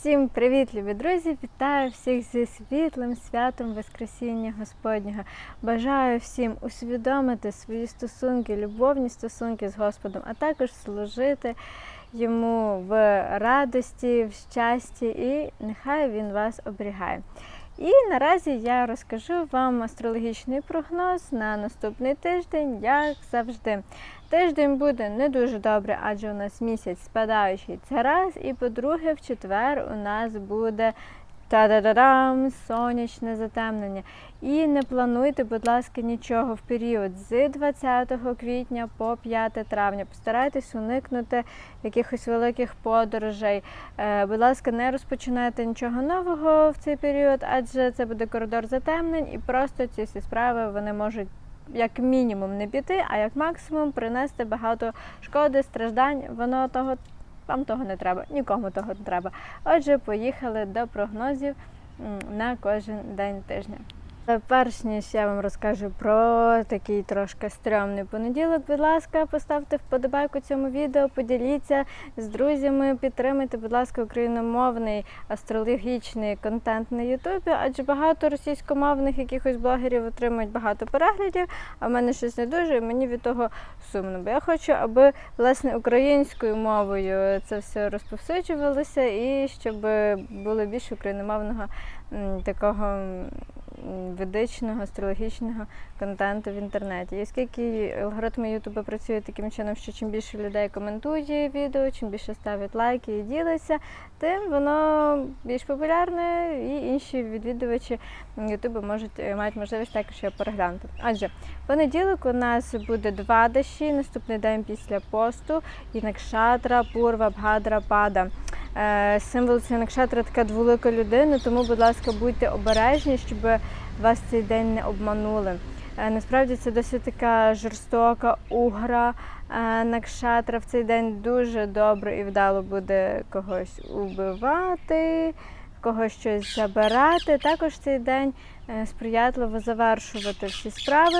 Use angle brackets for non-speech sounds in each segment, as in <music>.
Всім привіт, любі друзі! Вітаю всіх зі світлим святом Воскресіння Господнього. Бажаю всім усвідомити свої стосунки, любовні стосунки з Господом, а також служити йому в радості, в щасті, і нехай він вас оберігає. І наразі я розкажу вам астрологічний прогноз на наступний тиждень, як завжди. Тиждень буде не дуже добре, адже у нас місяць спадаючий. Це раз. І по-друге, в четвер у нас буде та-да-да-дам, сонячне затемнення. І не плануйте, будь ласка, нічого в період з 20 квітня по 5 травня. Постарайтесь уникнути якихось великих подорожей. Е, Будь ласка, не розпочинайте нічого нового в цей період, адже це буде коридор затемнень, і просто ці всі справи вони можуть. Як мінімум не піти, а як максимум принести багато шкоди, страждань. Воно того вам того не треба, нікому того не треба. Отже, поїхали до прогнозів на кожен день тижня. Е, Перш ніж я вам розкажу про такий трошки стрьомний понеділок, будь ласка, поставте вподобайку цьому відео, поділіться з друзями, підтримайте, будь ласка, україномовний астрологічний контент на Ютубі, адже багато російськомовних якихось блогерів отримують багато переглядів, а в мене щось не дуже, і мені від того сумно. Бо я хочу, аби власне українською мовою це все розповсюджувалося і щоб було більше україномовного такого ведичного, астрологічного контенту в інтернеті. І оскільки алгоритми Ютуба працюють таким чином, що чим більше людей коментує відео, чим більше ставить лайки і ділиться, тим воно більш популярне, і інші відвідувачі Ютуба можуть е, мають можливість також його переглянути. Отже, понеділок у нас буде два дощі, наступний день після посту, і Накшатра, Пурва, Бхадра, Пада. Е, Символ цієї Накшатра така дволика людина, тому, будь ласка, будьте обережні, щоб вас цей день не обманули. Е, Насправді це досить така жорстока угра е, Накшатра. В цей день дуже добре і вдало буде когось убивати, когось щось забирати. Також цей день е, сприятливо завершувати всі справи.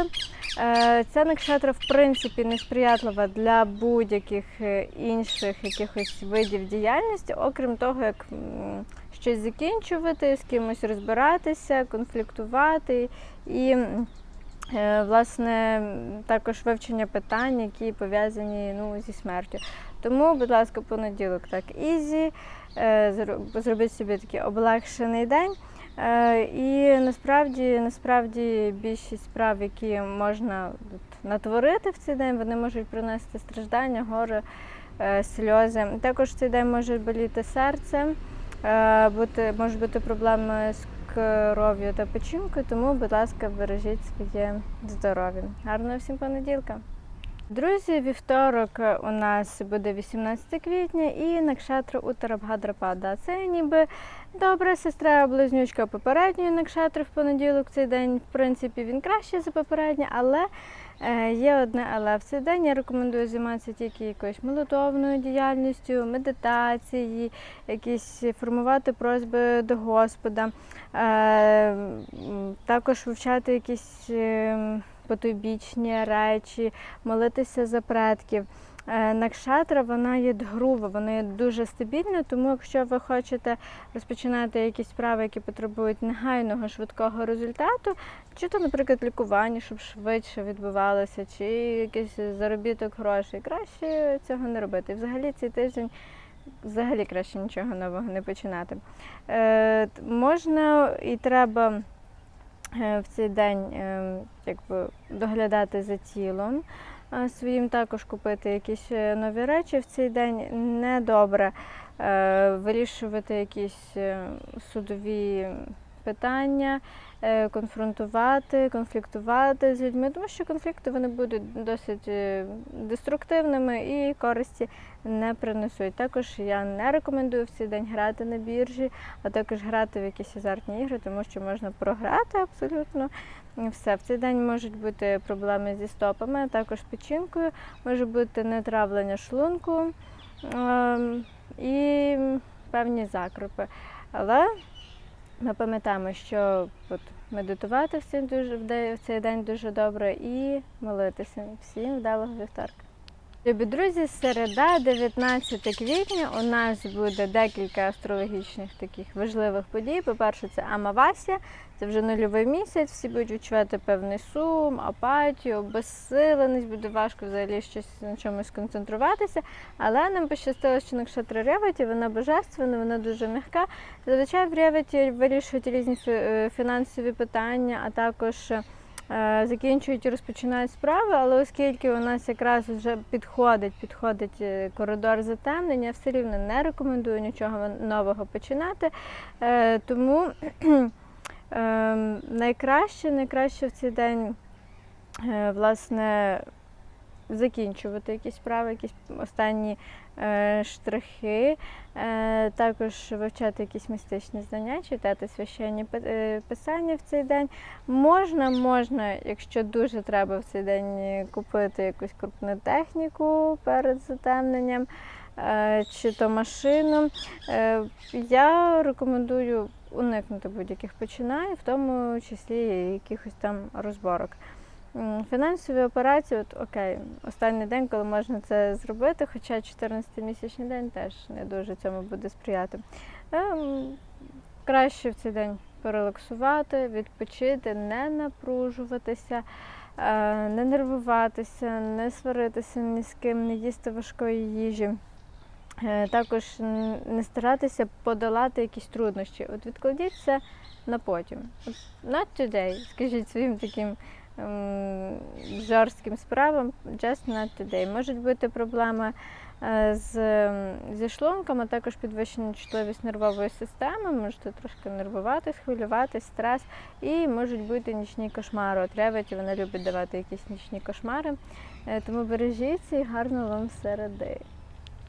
Е, Ця накшатра, в принципі, не сприятлива для будь-яких е, інших якихось видів діяльності, окрім того, як щось закінчувати, з кимось розбиратися, конфліктувати і. Власне, також вивчення питань, які пов'язані ну, зі смертю. Тому, будь ласка, понеділок так ізі, е, зро- зробіть собі такий облегшений день. Е, І насправді, насправді більшість справ, які можна натворити в цей день, вони можуть принести страждання, горе, е, сльози. Також в цей день може боліти серце, бути, можуть бути проблеми з кров'ю та печінкою, тому, будь ласка, бережіть своє здоров'я. Гарного всім понеділка! Друзі, вівторок у нас буде 18 квітня і Накшатра Утарабгадрапада. Це ніби добра сестра близнючка попередньої Накшатри в понеділок. Цей день, в принципі, він кращий за попереднє, але е, є одне але. В цей день я рекомендую займатися тільки якоюсь молитовною діяльністю, медитації, якісь формувати просьби до Господа, е, також вивчати якісь. Потойбічні речі, молитися за предків. Е, Накшатра вона є дгрува, вона є дуже стабільна, тому якщо ви хочете розпочинати якісь справи, які потребують негайного швидкого результату, чи то, наприклад, лікування, щоб швидше відбувалося, чи якийсь заробіток грошей, краще цього не робити. І взагалі цей тиждень. Взагалі краще нічого нового не починати. Е, можна і треба в цей день е, якби, доглядати за тілом е, своїм, також купити якісь е, нові речі. В цей день недобре е, вирішувати якісь е, судові питання, е, конфронтувати, конфліктувати з людьми, тому що конфлікти вони будуть досить е, деструктивними і користі не принесуть. Також я не рекомендую в цей день грати на біржі, а також грати в якісь азартні ігри, тому що можна програти абсолютно все. В цей день можуть бути проблеми зі стопами, а також печінкою, може бути нетравлення шлунку ем, і певні закрупи. Але ми пам'ятаємо, що от, медитувати в цей, дуже, в цей день дуже добре і молитися. Всім вдалого вівторка. Любі друзі, середа, 19 квітня. У нас буде декілька астрологічних таких важливих подій. По-перше, це Амавасія, це вже нульовий місяць. Всі будуть відчувати певний сум, апатію, обезсиленість, буде важко взагалі щось на чомусь сконцентруватися. Але нам пощастило, що Накшатра Реваті, вона божественна, вона дуже м'яка. Зазвичай в Реваті вирішують різні е, фінансові питання, а також. Е, закінчують і розпочинають справи, але оскільки у нас якраз вже підходить, підходить е, коридор затемнення, все рівно не рекомендую нічого нового починати. Е, Тому <clears throat> е, найкраще, найкраще в цей день власне закінчувати якісь справи, якісь останні е, штрихи, е, також вивчати якісь містичні знання, читати священні е, писання в цей день. Можна, можна, якщо дуже треба в цей день купити якусь крупну техніку перед затемненням. е, Чи то машину. Е, Я рекомендую уникнути будь-яких починань, в тому числі якихось там розборок. Фінансові операції, от окей, останній день, коли можна це зробити, хоча 14-місячний день теж не дуже цьому буде сприяти. Ем, Краще в цей день порелаксувати, відпочити, не напружуватися, е, не нервуватися, не сваритися ні з ким, не їсти важкої їжі. Е, Також не старатися подолати якісь труднощі. От відкладіть це на потім. От not today, скажіть своїм таким жорстким справам, just not today. Можуть бути проблеми е, з, ем, зі шлунком, а також підвищена чутливість нервової системи, можете трошки нервуватись, хвилюватись, стрес, і можуть бути нічні кошмари. От вона любить давати якісь нічні кошмари. Е, Тому бережіться і гарно вам середи.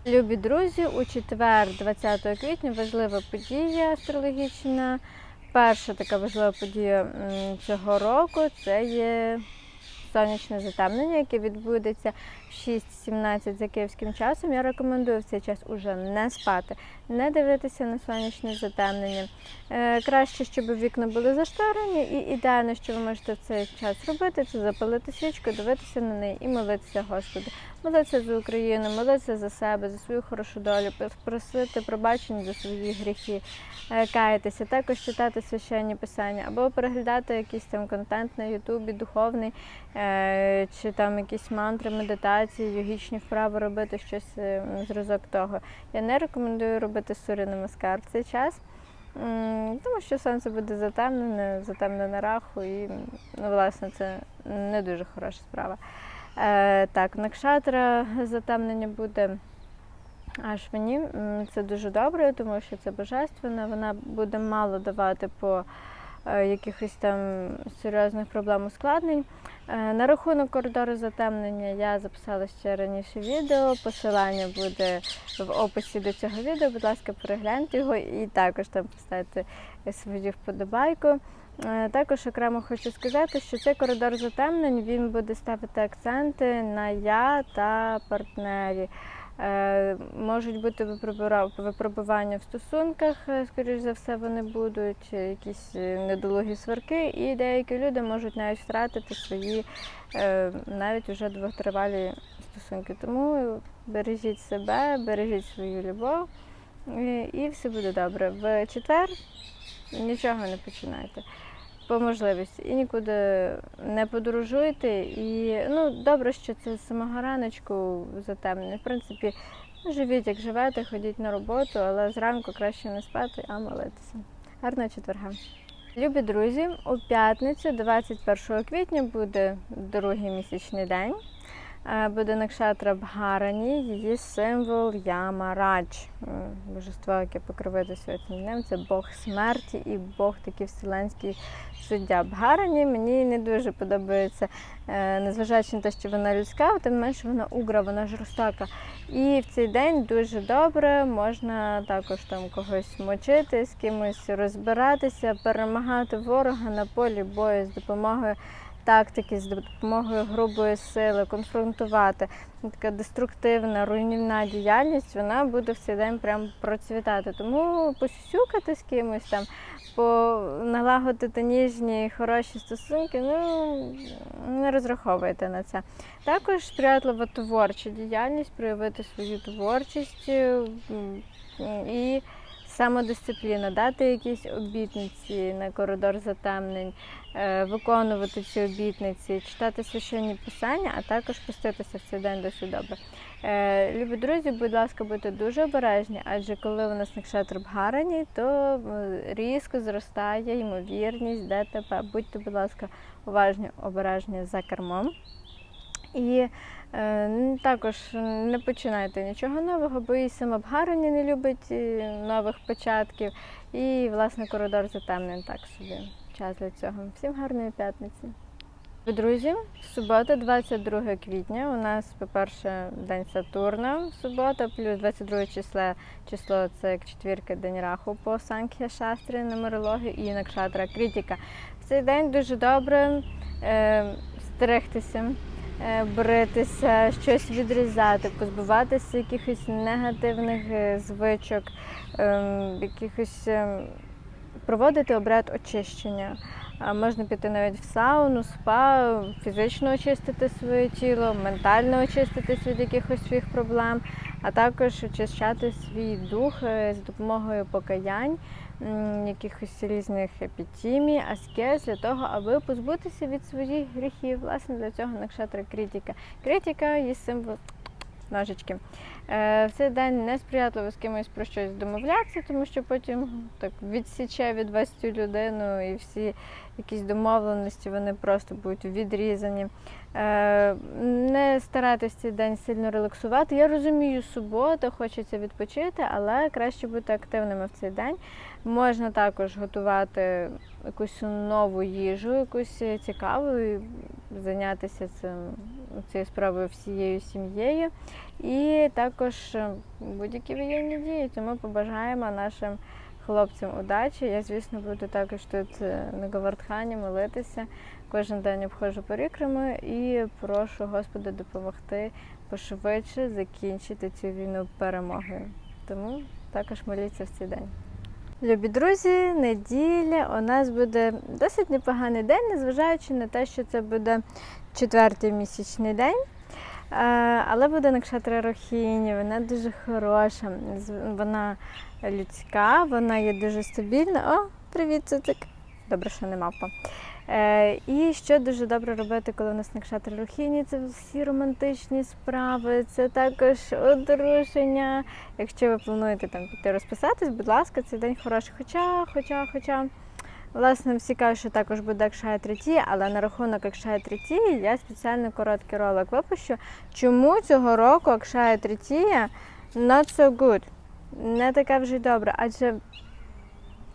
Любі друзі, у четвер, 20 квітня, важлива подія астрологічна. Перша така важлива подія цього року це є сонячне затемнення, яке відбудеться 6.17 за київським часом. Я рекомендую в цей час уже не спати, не дивитися на сонячне затемнення. Е, краще, щоб вікна були зашторені, і ідеально, що ви можете в цей час робити, це запалити свічку, дивитися на неї і молитися Господу. Молитися за Україну, молитися за себе, за свою хорошу долю, просити пробачення за свої гріхи, е, каятися, також читати священні писання або переглядати якийсь там контент на Ютубі, духовний, е, чи там якісь мантри, медитації, йогічні вправи робити щось е, зразок того. Я не рекомендую робити сурі намаскар в цей час. Тому що сонце буде затемнене, затемнене раху, і ну, власне це не дуже хороша справа. Е, так, накшатра затемнення буде аж мені. Це дуже добре, тому що це божественна. Вона буде мало давати по якихось там серйозних проблем ускладнень. Е, На рахунок коридору затемнення я записала ще раніше відео. Посилання буде в описі до цього відео. Будь ласка, перегляньте його і також там поставте свою вподобайку. Е, Також окремо хочу сказати, що цей коридор затемнень він буде ставити акценти на я та партнері. Е, Можуть бути випробування в стосунках, е, скоріш за все, вони будуть, е, якісь недолугі сварки, і деякі люди можуть навіть втратити свої навіть уже довготривалі стосунки. Тому бережіть себе, бережіть свою любов, і все буде добре. В четвер нічого не починайте по можливості. І нікуди не подорожуйте. І ну, добре, що це з самого раночку затемнення. В принципі, ну, живіть, як живете, ходіть на роботу, але зранку краще не спати, а молитися. Гарного четверга. Любі друзі, у п'ятницю, 21 квітня, буде другий місячний день. Е, Буде Накшатра Бгарані, її символ Ямарадж. М, Божество, яке покровити цим днем, це Бог смерті і Бог такий вселенський суддя. Бгарані мені не дуже подобається, е, незважаючи на те, що вона людська, тим менше вона угра, вона жорстока. І в цей день дуже добре можна також там когось мочити, з кимось розбиратися, перемагати ворога на полі бою з допомогою тактики, з допомогою грубої сили, конфронтувати. Така деструктивна, руйнівна діяльність, вона буде в цей день прям процвітати. Тому посюкати з кимось там, налагодити ніжні хороші стосунки, ну не розраховуйте на це. Також сприятлива творча діяльність, проявити свою творчість і самодисципліна, дати якісь обітниці на коридор затемнень, е, виконувати ці обітниці, читати священні писання, а також пуститися в цей день досить добре. Любі друзі, будь ласка, будьте дуже обережні, адже коли у нас накшатр в Гарані, то різко зростає ймовірність ДТП. Будьте, будь ласка, уважні, обережні за кермом. І е, також не починайте нічого нового, бо і сама в не любить е, нових початків. І, власне, коридор затемнений так собі. Час для цього. Всім гарної п'ятниці. Друзі, субота, 22 квітня. У нас, по-перше, день Сатурна, субота, плюс 22 число, число це як четвірка день раху по Санкхя Шастрі, нумерології і Накшатра Критіка. В цей день дуже добре е, стерегтися, е, бритися, щось відрізати, позбуватися якихось негативних е, звичок, е, якихось. е, проводити обряд очищення. Можна піти навіть в сауну, спа, фізично очистити своє тіло, ментально очиститись від якихось своїх проблем, а також очищати свій дух е, з допомогою покаянь, якихось різних епітімій, аскез для того, аби позбутися від своїх гріхів. Власне, для цього накшатра критика. Критика є символ ножички. Е, В цей день несприятливо з кимось про щось домовлятися, тому що потім так відсіче від вас цю людину і всі якісь домовленості вони просто будуть відрізані. Е, Не старайтесь цей день сильно релаксувати. Я розумію, субота, хочеться відпочити, але краще бути активними в цей день. Можна також готувати якусь нову їжу, якусь цікаву, і зайнятися цим, цією справою всією сім'єю. І також е, будь-які воєнні дії. Тому побажаємо нашим хлопцям удачі. Я, звісно, буду також тут е, на Говардхані молитися. Кожен день обходжу перекрами і прошу Господа допомогти пошвидше закінчити цю війну перемогою. Тому також моліться в цей день. Любі друзі, неділя у нас буде досить непоганий день, незважаючи на те, що це буде четвертий місячний день. Е, Але буде Накшатра Рохіні, вона дуже хороша, вона людська, вона є дуже стабільна. О, привіт, цуцик! Добре, що не мавпа. Е, І що дуже добре робити, коли у нас Накшатра Рохіні, це всі романтичні справи, це також одруження. Якщо ви плануєте там піти розписатись, будь ласка, цей день хороший. Хоча, хоча, хоча. Власне, всі кажуть, що також буде Акшая Третія, але на рахунок Акшая Третії я спеціально короткий ролик випущу. Чому цього року Акшая Третія not so good? Не така вже й добра, адже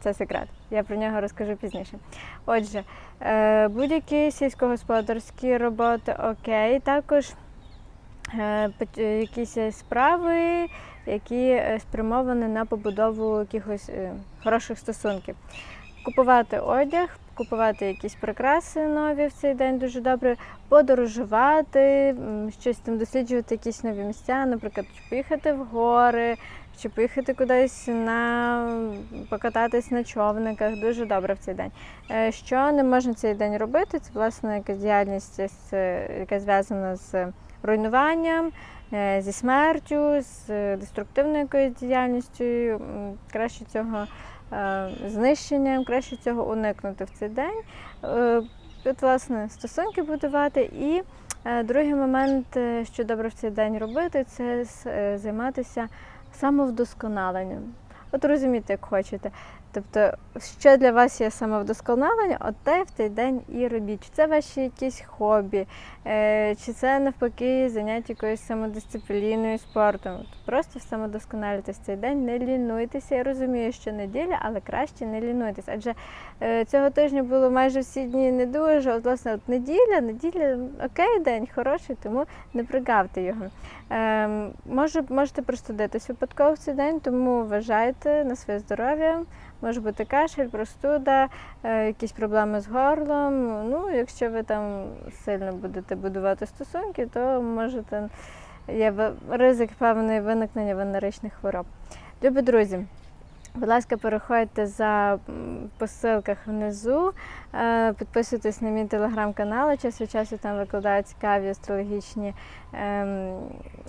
це секрет. Я про нього розкажу пізніше. Отже, е, будь-які сільськогосподарські роботи окей, також е, е, якісь справи, які спрямовані на побудову якихось хороших стосунків. Купувати одяг, купувати якісь прикраси нові в цей день дуже добре, подорожувати, щось там досліджувати, якісь нові місця, наприклад, поїхати в гори, чи поїхати кудись на покататись на човниках. Дуже добре в цей день. Е, Що не можна цей день робити? Це власне якась діяльність, яка зв'язана з руйнуванням. е, Зі смертю, з деструктивною якоюсь діяльністю, краще цього е, знищенням, краще цього уникнути в цей день. Тут, власне, стосунки будувати. І другий момент, що добре в цей день робити, це займатися самовдосконаленням. От розумієте, як хочете. Тобто, що для вас є самовдосконалення, от те в цей день і робіть. Чи це ваші якісь хобі, е, чи це навпаки заняття якоюсь самодисципліною, спортом. Просто самодосконалюйтесь цей день, не лінуйтеся. Я розумію, що неділя, але краще не лінуйтесь. Адже е, цього тижня було майже всі дні не дуже. От, власне, от неділя, неділя окей, день хороший, тому не пригавте його. Ем, може, можете простудитись випадково в цей день, тому вважайте на своє здоров'я. Може бути кашель, простуда, е, якісь проблеми з горлом. Ну, якщо ви там сильно будете будувати стосунки, то можете є ризик певний виникнення венеричних хвороб. Любі друзі, Будь ласка, переходьте за посилках внизу, е, підписуйтесь на мій телеграм-канал. Час від часу там викладаю цікаві астрологічні ем,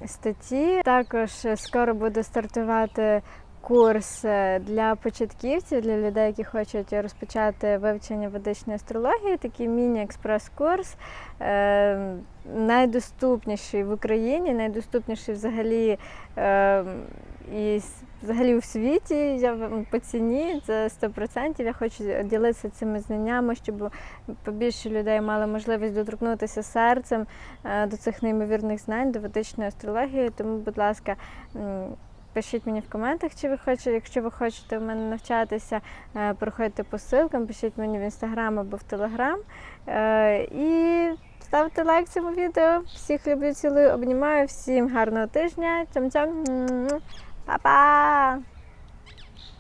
статті. Також е, скоро буде стартувати курс е, для початківців, для людей, які хочуть розпочати вивчення ведичної астрології. Такий міні-експрес-курс. Е, найдоступніший в Україні, найдоступніший взагалі. Е, і взагалі у світі я по ціні це 100%. Я хочу ділитися цими знаннями, щоб побільше людей мали можливість доторкнутися серцем до цих неймовірних знань, до ведичної астрології. Тому, будь ласка, пишіть мені в коментах, чи ви хочете, якщо ви хочете в мене навчатися, проходьте переходьте по ссылкам, пишіть мені в інстаграм або в телеграм. Е, І ставте лайк цьому відео. Всіх люблю, цілую, обнімаю, всім гарного тижня. Цям-цям. Па-па!